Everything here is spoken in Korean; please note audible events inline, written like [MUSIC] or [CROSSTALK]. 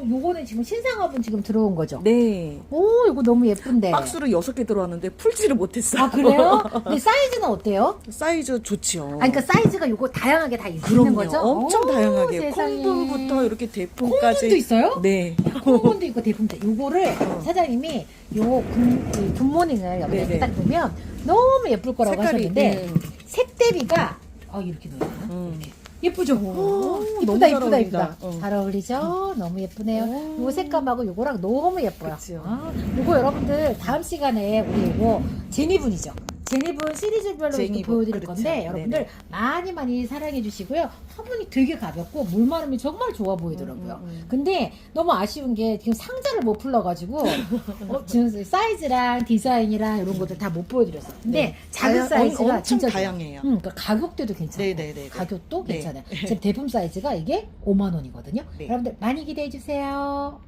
어, 요거는 지금 신상화분 지금 들어온 거죠? 네. 오, 이거 너무 예쁜데. 박스로 여섯 개 들어왔는데 풀지를 못했어요. 아, 그래요? [LAUGHS] 근데 사이즈는 어때요? 사이즈 좋지요. 아, 그러니까 사이즈가 요거 다양하게 다 있는 그럼요. 거죠? 엄청 오, 다양하게 세상에. 콩분부터 이렇게 대품까지. 콩분도 있어요? 네. 콩분도 있고 대품도. 요거를 사장님이 요 굿, 이 굿모닝을 여기 네네. 이렇게 딱 보면 너무 예쁠 거라고 색깔이, 하셨는데 음. 색 대비가 아 이렇게 넣어요. 음. 예쁘죠? 오, 이쁘다 너무 잘 이쁘다 어울린다. 이쁘다. 어. 잘 어울리죠? 너무 예쁘네요. 오. 요 색감하고 요거랑 너무 예뻐요. 그치요. 아, 요거 여러분들 다음 시간에 우리 요거 제니분이죠. 제니분 시리즈별로 제니분, 보여드릴 그렇죠. 건데 여러분들 네네. 많이 많이 사랑해 주시고요. 화분이 되게 가볍고 물마름이 정말 좋아 보이더라고요. 음, 음, 음. 근데 너무 아쉬운 게 지금 상자를 못 풀러가지고 [LAUGHS] 어, 지금 사이즈랑 디자인이랑 이런 것들 다 못 보여드렸어요. 근데 네. 작은 사이즈가 엄청 진짜. 다양해요. 음, 그러니까 가격대도 괜찮아요. 네네네. 가격도 네. 괜찮아요. [LAUGHS] 지금 대품 사이즈가 이게 5만 원이거든요. 네. 여러분들 많이 기대해 주세요.